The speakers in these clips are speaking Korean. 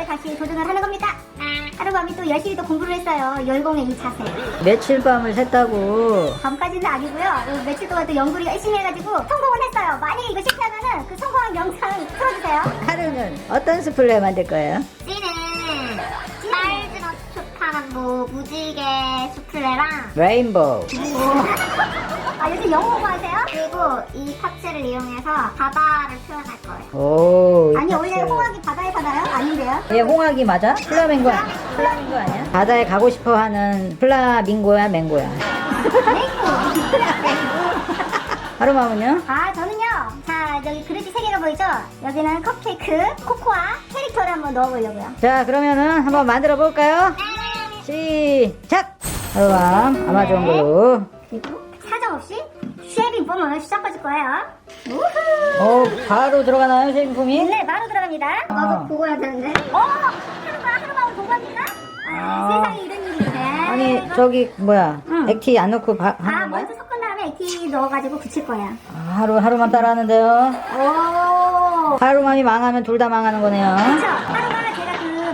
스프레이를 다시 도전을 하는 겁니다. 하루밤이 또 열심히 또 공부를 했어요. 열공의 이 자세. 며칠 밤을 샜다고. 밤까지는 아니고요. 어, 며칠 동안 또 연구를 열심히 해가지고 성공을 했어요. 만약에 이거 실패하면은 그 성공한 영상 틀어주세요. 하루는 어떤 스플레이 만들 거예요? 찌는 딸즈넛 초파랑 뭐 무지개 수플레랑 레인보우. 아 요즘 영어 공부하세요? 그리고 이 파츠를 이용해서 바다를 표현할 거예요. 오. 아니 원래. 홍학이 바다에 사나요? 아닌데요? 얘 홍학이 맞아? 플라밍고 아니야? 플라밍고 아니야? 바다에 가고 싶어 하는 플라밍고야, 맹고야? 하루마은요? 아 저는요 자 여기 그릇이 세 개가 보이죠? 여기는 컵케이크, 코코아, 캐릭터를 한번 넣어보려고요 자, 그러면은 한번 만들어 볼까요? 시작! 하루밤 아마존 블루. 그리고 쉐빙 폼을 시작해줄 거예요 우후 오, 바로 들어가나요, 쉐인품이? 네 바로 들어갑니다 아. 보고 해야 되는데. 어 하루가 하루가 보고 합니까? 아, 아. 세상에 이런 일이 있네 아니, 저기, 뭐야. 응. 액티 안 넣고 바, 아 하는 거야? 먼저 섞은 다음에 액티 넣어가지고 붙일 거야 아, 하루, 하루만 따라 하는데요. 오 하루만이 망하면 둘 다 망하는 거네요. 그렇죠. 하루가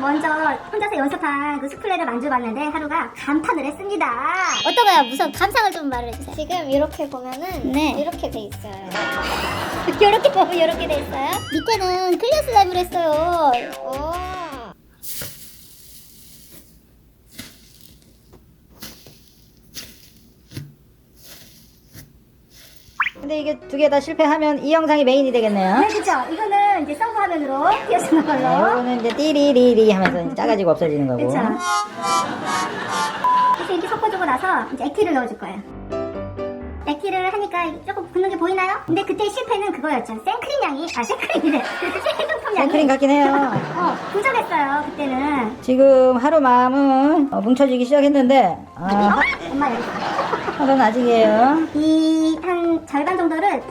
먼저 혼자서 연습한 그 스플레이를 만져봤는데 하루가 감탄을 했습니다. 어떤가요? 우선 감상을 좀 말을 해주세요. 지금 이렇게 보면은 네. 이렇게 돼 있어요. 이렇게 보면 이렇게 돼 있어요. 밑에는 클리어 슬라임을 했어요. 오. 근데 이게 두 개 다 실패하면 이 영상이 메인이 되겠네요. 네, 그렇죠. 이거는 이제 서브 화면으로 띄워주는 네, 걸로. 이거는 이제 띠리리리 하면서 이제 작아지고 없어지는 거고. 그렇죠. 그래서 이렇게 섞어주고 나서 이제 액티를 넣어줄 거예요. 액티를 하니까 조금 붙는 게 보이나요? 근데 그때 실패는 그거였죠. 생크림 양이, 아, 생크림이래. 생크림 양이. 생크림 같긴 해요. 어, 부족했어요, 그때는. 지금 하루 마음은 어, 뭉쳐지기 시작했는데 아, 엄마 여기. 하루는 아직이에요. 이 한 절반 정도를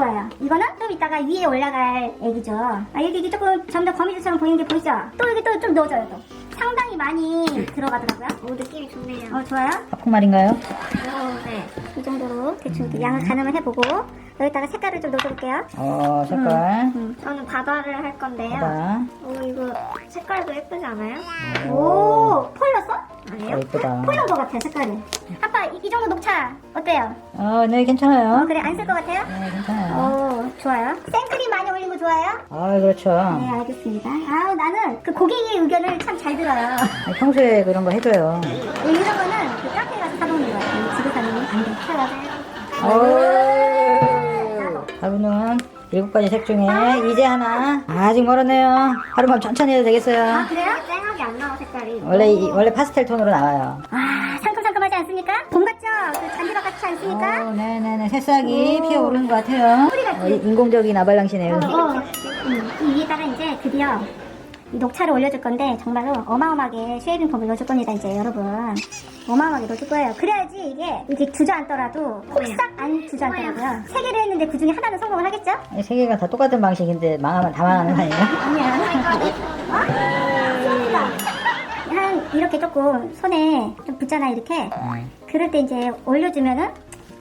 거예요. 이거는 좀 이따가 위에 올라갈 애기죠. 아, 여기 이게 조금 점점 거미줄처럼 보이는 게 보이죠? 또 여기 또좀 넣어줘요, 또. 상당히 많이 들어가더라고요. 오 느낌이 좋네요. 어, 좋아요. 팝콘말인가요? 오, 네. 이 정도로 대충 이렇게 양을 가늠을 해보고 여기다가 색깔을 좀 넣어줄게요. 어 색깔. 음. 저는 바다를 할 건데요. 바다. 오 이거 색깔도 예쁘지 않아요? 오, 폴 넣었어? 어, 아니요? 이쁘다. 폴 넣은 것 같아, 색깔이. 아빠, 이, 이 정도 녹차 어때요? 어, 네 어, 괜찮아요. 그래, 안 쓸 것 같아요? 네 괜찮아요. 오, 좋아요. 생크림 많이 올린 거 좋아요? 아 그렇죠. 네, 알겠습니다. 아우, 나는 그 고객의 의견을 참 잘 들어요. 아니, 평소에 그런 거 해줘요. 이런 거는 그 카페에 가서 사먹는 거야. 집에 사면 안 돼. 오. 하루는 일곱 가지 색 중에 이제 하나. 아직 멀었네요. 하루만 천천히 해도 아, 되겠어요. 그래요? 쨍하게 안 나와 색깔이. 원래 이- 원래 파스텔 톤으로 나와요. 아, 상큼상큼하지 않습니까? 봄 같죠? 그 않습니까? 어, 네네네. 새싹이 피어오르는 것 같아요. 같지? 어, 이- 인공적인 아발랑시네요. 어, 음, 이 위에다가 이제 드디어 이 녹차를 올려줄 건데 정말로 어마어마하게 쉐이빙 폼을 넣어줄 겁니다 이제 여러분 어마어마하게 넣어줄 거예요 그래야지 이게 이게 주저앉더라도 폭삭 안 주저앉더라고요 세 개를 했는데 그 중에 하나는 성공을 하겠죠? 아니, 세 개가 다 똑같은 방식인데 망하면 다 망하는 거 아니에요? 아니야 어? 한 이렇게 조금 손에 좀 붙잖아 이렇게 그럴 때 이제 올려주면은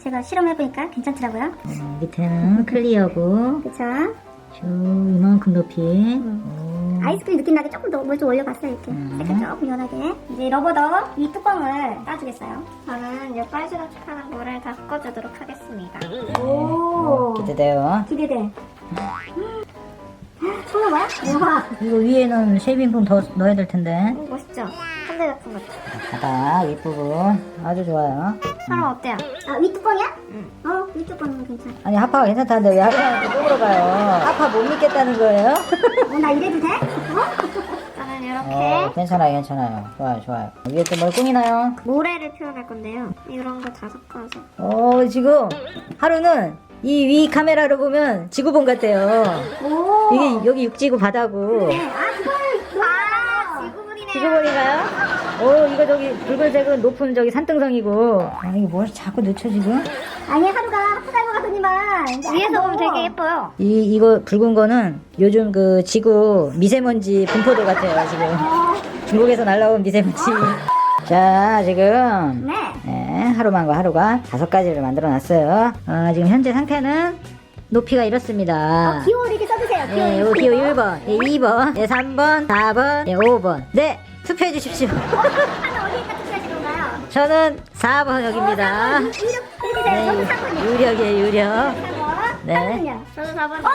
제가 실험해보니까 괜찮더라고요 어, 밑에는 클리어고 그쵸? 쭉 이만큼 높이. 오. 아이스크림 느낌 나게 조금 더 뭘 좀 올려봤어요 이렇게 음. 색깔 조금 연하게 이제 러버더 이 뚜껑을 따주겠어요 저는 이 빨주노 축하는 물을 다 섞어주도록 하겠습니다. 오 기대돼요. 기대돼 처음 뭐야? 우와 이거 위에는 쉐이빙 폼 더 넣어야 될 텐데. 오, 멋있죠? 한대 같은 것. 바닥 윗부분 아주 좋아요. 사람 어때요? 아 윗뚜껑이야? 응. 어 윗뚜껑은 괜찮아 아니 하파가 괜찮다는데 왜 하파한테 또 물어봐요? 하파 못 믿겠다는 거예요? 어, 나 이래도 돼? 어? 저는 이렇게 어, 괜찮아요, 괜찮아요. 좋아요, 좋아요. 위에 또 뭘 꾸미나요? 모래를 표현할 건데요. 이런 거 다 섞어서. 어, 지금 하루는 이 위 카메라로 보면 지구본 같아요. 오 이게 여기 육지구 바다고. 네. 아 그걸 아, 아. 지구본인가요? 오, 이거 저기 붉은색은 높은 저기 산등성이고. 아, 이게 뭘 자꾸 늦춰 지금? 아니 하루가 것 같더니만 위에서 보면 되게 예뻐요. 이 이거 붉은 거는 요즘 그 지구 미세먼지 분포도 같아요 지금. 중국에서 날라온 미세먼지. 자, 지금 네 네, 하루만과 하루가 다섯 가지를 만들어 놨어요. 어, 지금 현재 상태는 높이가 이렇습니다. 기호를 이렇게 네, 요 기호 1번, 네, 2번, 네, 3번, 4번, 네, 5번. 네, 투표해 주십시오. 하나 어디에다 투표하실 건가요? 저는 4번 여기입니다. 유력 해주세요. 네, 저도 3번이요. 유력이에요, 유력. 4번. 네. 네. 저도 4번. 어!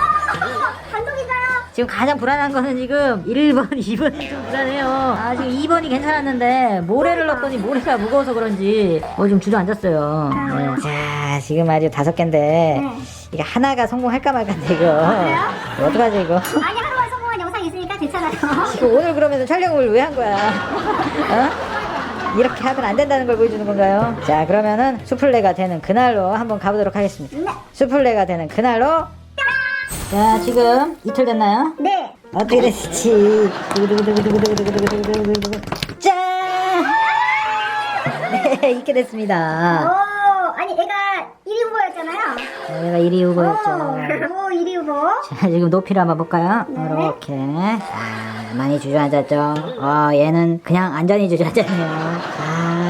단독인가요? 지금 가장 불안한 거는 지금 1번, 2번이 좀 불안해요. 아, 지금 2번이 괜찮았는데, 모래를 넣었더니 모래가 무거워서 그런지, 뭐좀 주저앉았어요. 네. 자, 지금 아주 다섯 개인데, 네. 이게 하나가 성공할까 말까인데, 이거. 그래요? 이거 어떡하지, 이거? 아니 하루만 성공한 영상 있으니까 괜찮아요. 지금 오늘 그러면서 촬영을 왜 한 거야? 어? 이렇게 하면 안 된다는 걸 보여주는 건가요? 자, 그러면은 수플레가 되는 그날로 한번 가보도록 하겠습니다. 네. 수플레가 되는 그날로. 자, 지금 이틀 됐나요? 네. 어떻게 됐을지. 두구두구두구두구두구두구두구두구두구두구. 짠! 네, 있게 오, 됐습니다. 1위 후보였잖아요. 내가 1위 후보였죠. 오, 1위 후보. 자, 지금 높이를 한번 볼까요? 네. 이렇게. 아, 많이 주저앉았죠. 어, 얘는 그냥 안전히 주저앉았네요.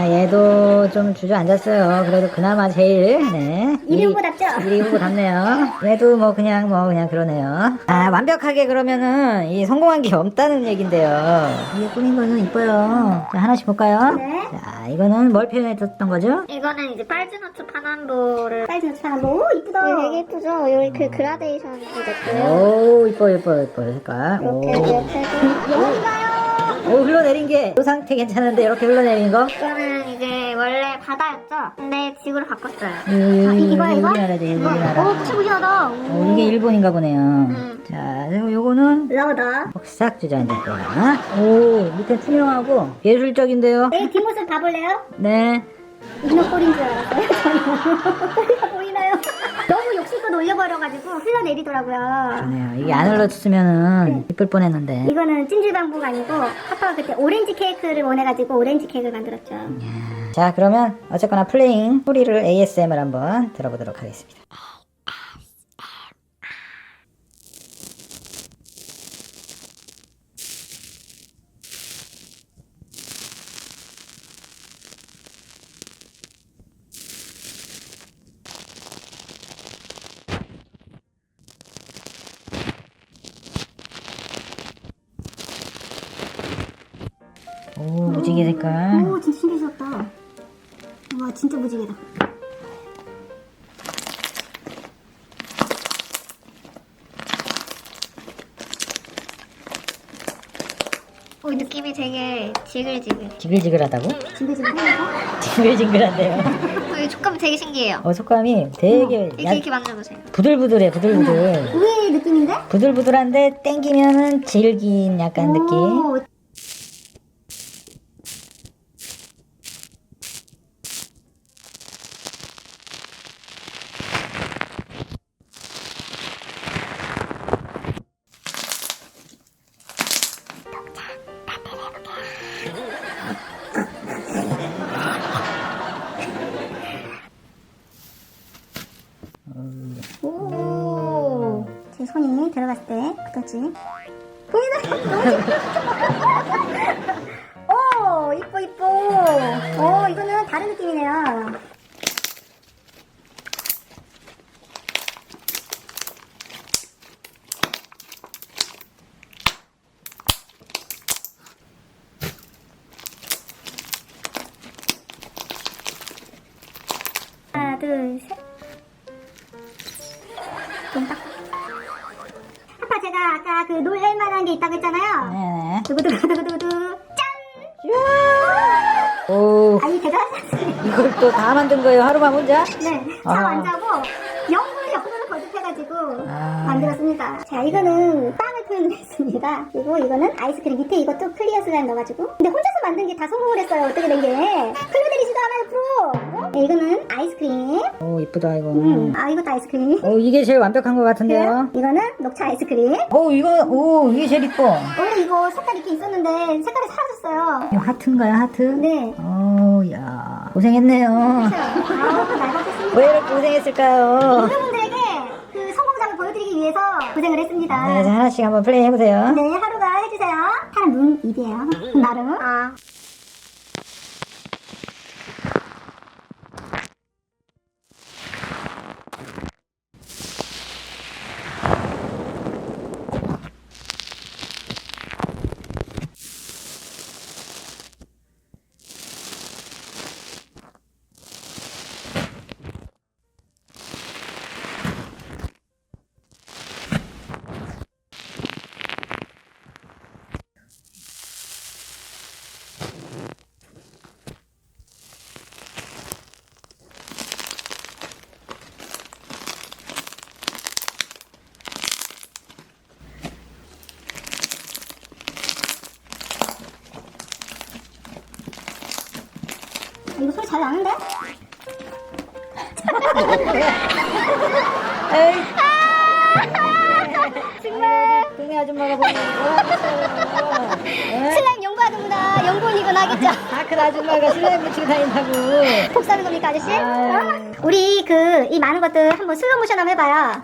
아, 얘도 좀 주저앉았어요. 그래도 그나마 제일, 네. 1위 후보 답죠? 1위 후보 답네요. 얘도 뭐 그냥 뭐 그냥 그러네요. 아, 완벽하게 그러면은 이 성공한 게 없다는 얘긴데요. 이게 꾸민 거는 이뻐요. 자, 하나씩 볼까요? 네. 자, 이거는 뭘 표현했었던 거죠? 이거는 이제 빨주노트 파남보를 노트하는 거. 오, 이쁘다. 네, 되게 예쁘죠? 여기 그 그라데이션이 됐고요. 오, 이뻐, 이뻐, 이뻐, 색깔. 오. 이렇게 옆에서 영원인가요? 오 흘러내린 게 이 상태 괜찮은데 이렇게 흘러내린 거? 이거는 이제 원래 바다였죠? 근데 지구로 바꿨어요. 이, 아, 이- 이거야, 이거? 우리나라지 우리나라 오, 무시무시하다. 어, 이게 일본인가 보네요 음. 자 그리고 요거는 라우다. 싹 주저앉았고요 오 밑에 투명하고 예술적인데요 내 뒷모습 봐볼래요? 네 이놈 꼴인 줄 알았어요. 너무 올려버려가지고 흘러내리더라고요. 좋네요 이게 안 흘러쳤으면은 이쁠 뻔했는데 이거는 찜질방부가 아니고 아빠가 그때 오렌지 케이크를 원해가지고 오렌지 케이크를 만들었죠. 자 그러면 어쨌거나 플레잉 소리를 ASMR 한번 들어보도록 하겠습니다 오 무지개 색깔 오 진짜 신기하셨다. 와 진짜 무지개다. 어, 이 느낌이 되게 지글지글. 지글지글하다고? 징글징글하니까. 지글지글한데요 어, 이 촉감이 되게 신기해요. 어 속감이 되게 이렇게 약- 이렇게 만져보세요. 부들부들해 부들부들 의외의 느낌인데? 부들부들한데 땡기면은 질긴 약간 느낌 오, 오. 봤을 때. 그치? 보이나? 너무 오 아니 대단하셨어요. 이걸 또 다 만든 거예요 하루만 혼자? 네, 아. 잠안 자고 영구를 옆으로 거듭해가지고 아. 만들었습니다. 자, 이거는 빵을 표현했습니다. 그리고 이거는 아이스크림 밑에 이것도 클리어 슬라임 넣어가지고. 근데 혼자서 만든 게 다 성공을 했어요. 어떻게 된 게? 흘러내리지도 않아요, 프로. 어? 네, 이거는 아이스크림. 오 이쁘다 이거 음, 아 이것도 아이스크림. 오 이게 제일 완벽한 것 같은데요 이거는 녹차 아이스크림. 오 이거 오 이게 제일 이뻐 원래 이거 색깔 이렇게 있었는데 색깔이 사라졌어요. 이거 하트인가요 하트? 네. 오야 고생했네요 아우, 날아갔습니다. 왜 이렇게 고생했을까요? 여러분들에게 그 성공작을 보여드리기 위해서 고생을 했습니다. 네, 자, 하나씩 한번 플레이 해보세요 네, 하루가 해주세요. 하루 눈 입이에요. 나름. 아. 잘 나는데? 에이. 정말. 동네 아줌마가 보면? 슬라임 연구하는구나. 연구원이건 하겠죠. 다크 아줌마가 슬라임 붙이고 다닌다고. 복사하는 겁니까, 아저씨? 아유. 어? 우리 그, 이 많은 것들 한번 슬로우 모션 한번 해봐요.